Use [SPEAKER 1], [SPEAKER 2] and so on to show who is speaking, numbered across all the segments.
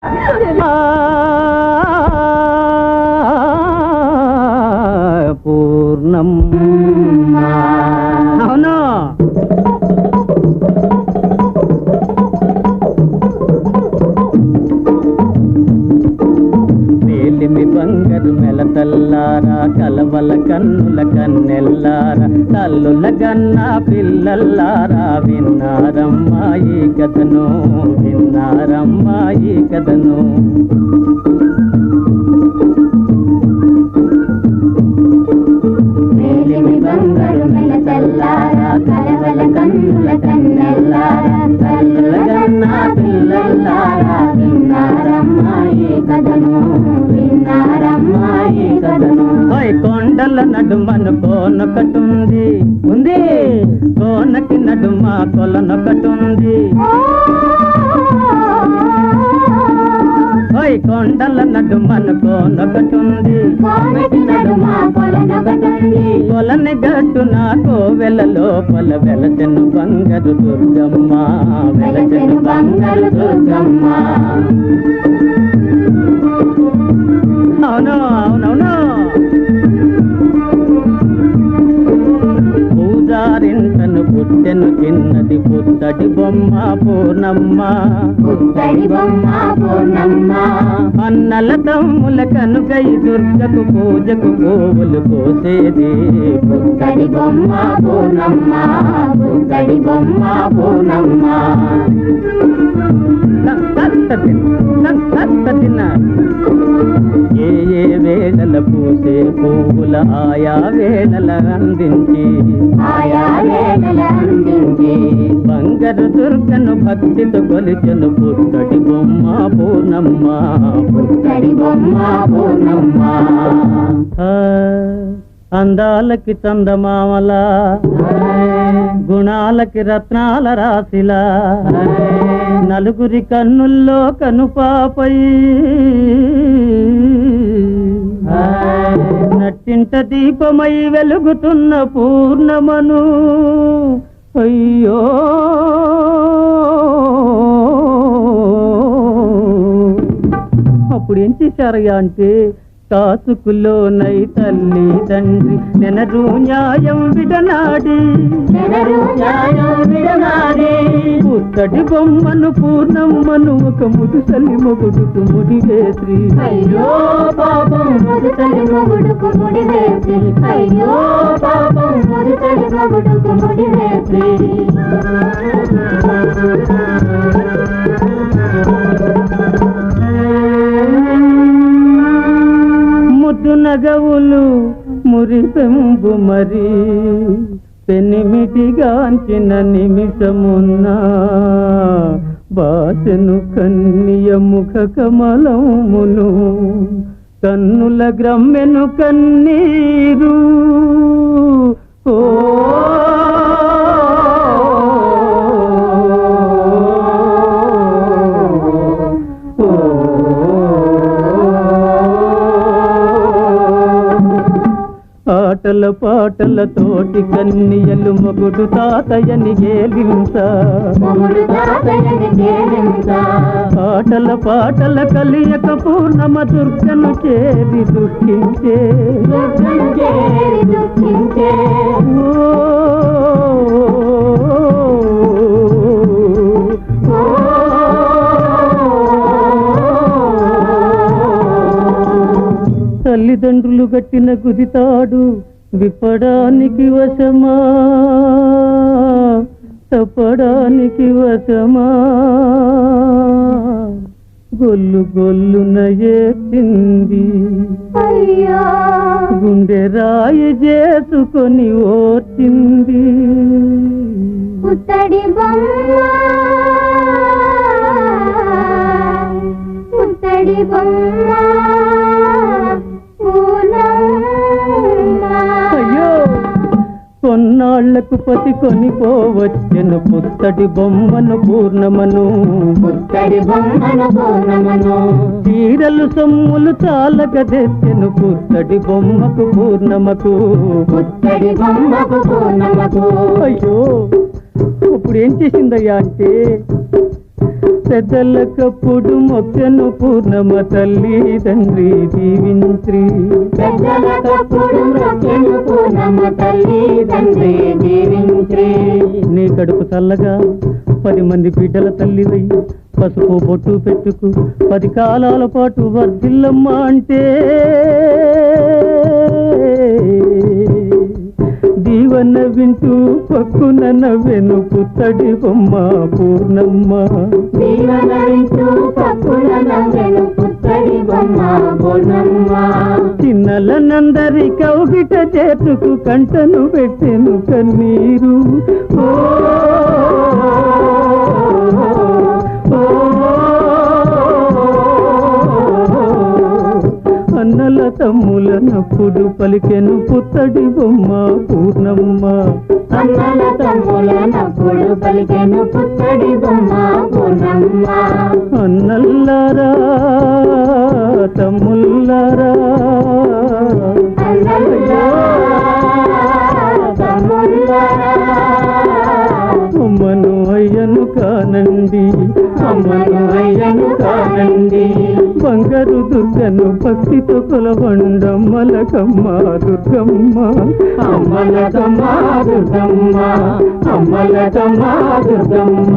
[SPEAKER 1] 啊 మెలతల్లారా కలవల కన్నుల కన్నెల్లారా తల్లుల గన్న పిల్లల్లారా విన్నారమ్మా ఈ కథను విన్నారమ్మా ఈ కథను.
[SPEAKER 2] మెలతల్లారా కలవల కన్నుల కన్నెల్లారా తల్లుల గన్న పిల్లల్లారా విన్నారమ్మా ఈ కథను
[SPEAKER 1] కొండల నడుమను కోనొకటుంది. ఉంది. కోనకి నడుమ కొలనొకటుంది. ఓయ్ కొండల నడుమను కోనొకటుంది. కొలని గట్టు నా కోవెల లోపల వెలచెను బంగారు దుర్గమ్మ వెలచెను బంగారు దుర్గమ్మ. పుత్తడి బొమ్మ పూర్ణమ్మ.
[SPEAKER 2] పుత్తడి బొమ్మ పూర్ణమ్మ.
[SPEAKER 1] అన్నల తమ్ముల కనుకై దుర్గకు పూజకు పువ్వులు కోసేది.
[SPEAKER 2] పుత్తడి బొమ్మ పూర్ణమ్మ పుత్తడి బొమ్మ పూర్ణమ్మ.
[SPEAKER 1] ఏ ఏ వేళల పూసే పువ్వుల ఆయా వేళల అందించి.
[SPEAKER 2] ఆయా వేళల అందించి.
[SPEAKER 1] బంగారు దుర్గను భక్తితో కొలిచెను పుత్తడి బొమ్మ పూర్ణమ్మ
[SPEAKER 2] పుత్తడి బొమ్మ పూర్ణమ్మ.
[SPEAKER 1] అందాలకి చందమామల గుణాలకి రత్నాల రాశిలా నలుగురి కన్నుల్లో కనుపాపై. నట్టింట దీపమై వెలుగుతున్న పూర్ణమను. అయ్యో చేశారయ్యా అంటే కాసుకులోనై తల్లి తండ్రి. నెనరు న్యాయం విడనాడి. పుత్తడి బొమ్మను పూర్ణమ్మను ఒక ముదుసలి మొగుడుకు ముడివేసి
[SPEAKER 2] అయ్యో పాపం మొగుడుకు ముడి వేసి అయ్యో పాపం ముదుతడి మొగుడుకు ముడి
[SPEAKER 1] నగవులు మురిపెంబు మరి. పెనిమిటిగాంచిన నిమిషమున్న బాసెను కన్నియ ముఖ కమలమును. కన్నుల గ్రమ్మెను కన్నీరు ఆటల పాటల తోటి కన్నియలు మొగుడు తాతయ్యని గేలింత ఆటల పాటల కలియక పూర్ణమ దుర్గను చేరి దుఃఖించే. తల్లిదండ్రులు గట్టిన గుదితాడు. విప్పడానికి వశమా? తప్పడానికి వశమా? గొల్లు గొల్లున ఏచింది గుండె రాయి చేసుకొని ఓర్చింది.
[SPEAKER 2] పుత్తడి బొమ్మ! పుత్తడి బొమ్మ!
[SPEAKER 1] కొన్నాళ్ళకు పతి కొనిపోవచ్చెను పుత్తడి బొమ్మను పూర్ణమను.
[SPEAKER 2] పుత్తడి బొమ్మను పూర్ణమను.
[SPEAKER 1] చీరలు సొమ్ములు చాలగదెత్తెను పుత్తడి బొమ్మకు పూర్ణమకు.
[SPEAKER 2] పుత్తడి బొమ్మకు పూర్ణమకు.
[SPEAKER 1] అయ్యో ఇప్పుడు ఏం చేసిందయ్యా అంటే పెద్దలకప్పుడు మొక్కెను పూర్ణమ తల్లి తండ్రి
[SPEAKER 2] దీవించి.
[SPEAKER 1] నీ కడుపు చల్లగా పది మంది బిడ్డల తల్లివై పసుపు బొట్టు పెట్టుకు పది కాలాల పాటు వర్ధిల్లమ్మ అంటే. దీవన్న వింటూ పక్కున నవ్వెను పుత్తడి బొమ్మ పూర్ణమ్మ.
[SPEAKER 2] దీవన వింటూ పుత్తడి బొమ్మ
[SPEAKER 1] చిన్నలనందరి కౌగిట చేతుకు కంటను పెట్టెను కన్నీరు. ఓ, అన్నల తమ్ములనప్పుడు పలికెను పుత్తడి బొమ్మ పూర్ణమ్మ
[SPEAKER 2] అన్నల తమ్ముల నప్పుడు పలికెను పుత్తడి బొమ్మ పూర్ణమ్మ.
[SPEAKER 1] అన్నల్లారా తమ్ముల్లారా
[SPEAKER 2] అన్నల్లా
[SPEAKER 1] బంగారు దుర్గను భక్తితో కొలవండమ్మలకమ్మ దుర్గమ్మ. అమ్మలకమ్మ దుర్గమ్మ. అమ్మలకమ్మ దుర్గమ్మ.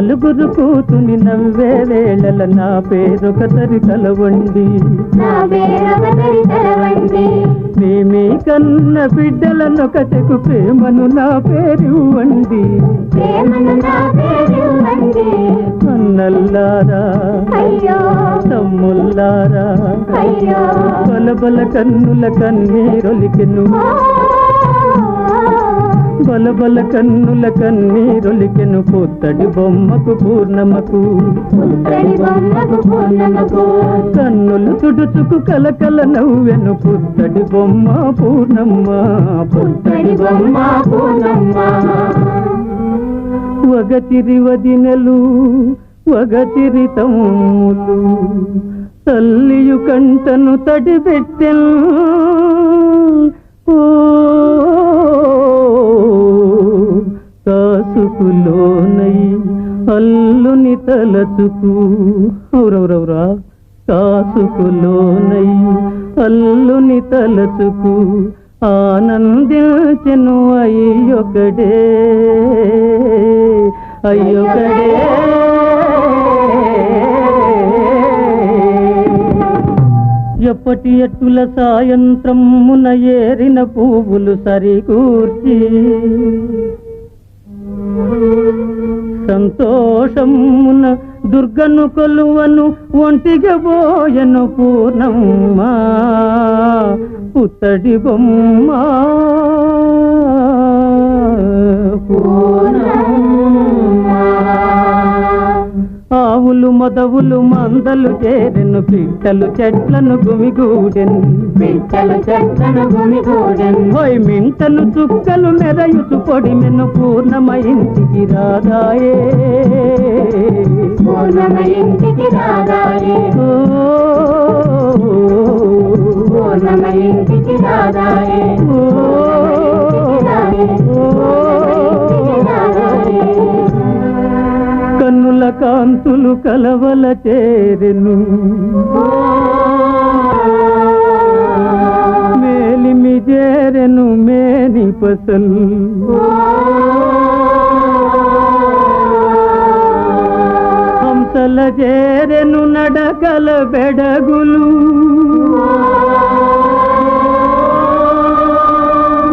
[SPEAKER 1] నలుగురు కూతుని నవ్వే వేళల నా పేరొక తరి తలవండి.
[SPEAKER 2] నా వేరవతరి తలవండి.
[SPEAKER 1] మేమే కన్న బిడ్డలనొకటకు ప్రేమను నా పేరు వండి
[SPEAKER 2] ప్రేమను నా పేరు వండి
[SPEAKER 1] అన్నల్లారా తమ్ముల్లారా బలబల కన్నుల కన్నీరొలికెను. బలబల కన్నుల కన్నీరొలికెను పుత్తడి బొమ్మకు పూర్ణమకు. కన్నులు తుడుచుకు కలకల నవ్వెను పుత్తడి బొమ్మ పూర్ణమ్మ.
[SPEAKER 2] పుత్తడి బొమ్మ పూర్ణమ్మ.
[SPEAKER 1] వగచిరి వదినలు వగచిరి తమ్ములు తల్లియు కంటను తడిపెట్టెన్. ఓ కాసుకులోనై అల్లుని తలచుకు. అవురవురవురా కాసుకులోనై అల్లుని తలచుకు. ఆనందించను అయ్యొకడే అయ్యొకడే ఎప్పటి ఎట్టుల సాయంత్రమున ఏరిన పువ్వులు సరికూర్చి. సంతోషమున దుర్గను కొలువను ఒంటిగా పోయను పూర్ణమ్మ. పుత్తడి బొమ్మ. ఆవులు మొదవులు మందలు చేరెను పిట్టలు చెట్లను గుమిగూడెను
[SPEAKER 2] పిట్టలు చెట్లను గుమిగూడెను
[SPEAKER 1] హోయ్ మింటలు చుక్కలు మెరయుచు పొడిమెను పూర్ణమ ఇంటికి రాదాయే.
[SPEAKER 2] పూర్ణమ ఇంటికి రాదాయే. పూర్ణమ ఇంటికి రాదాయే.
[SPEAKER 1] ఓ, కాంతులు కలవల చేరెను. మేలిమి చేరెను మేని పసల్ హంసల చేరెను నడకల బెడగులు.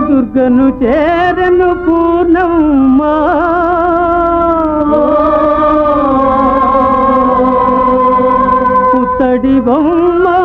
[SPEAKER 1] దుర్గను చేరను పూర్ణమ్మా పడి బొమ్మ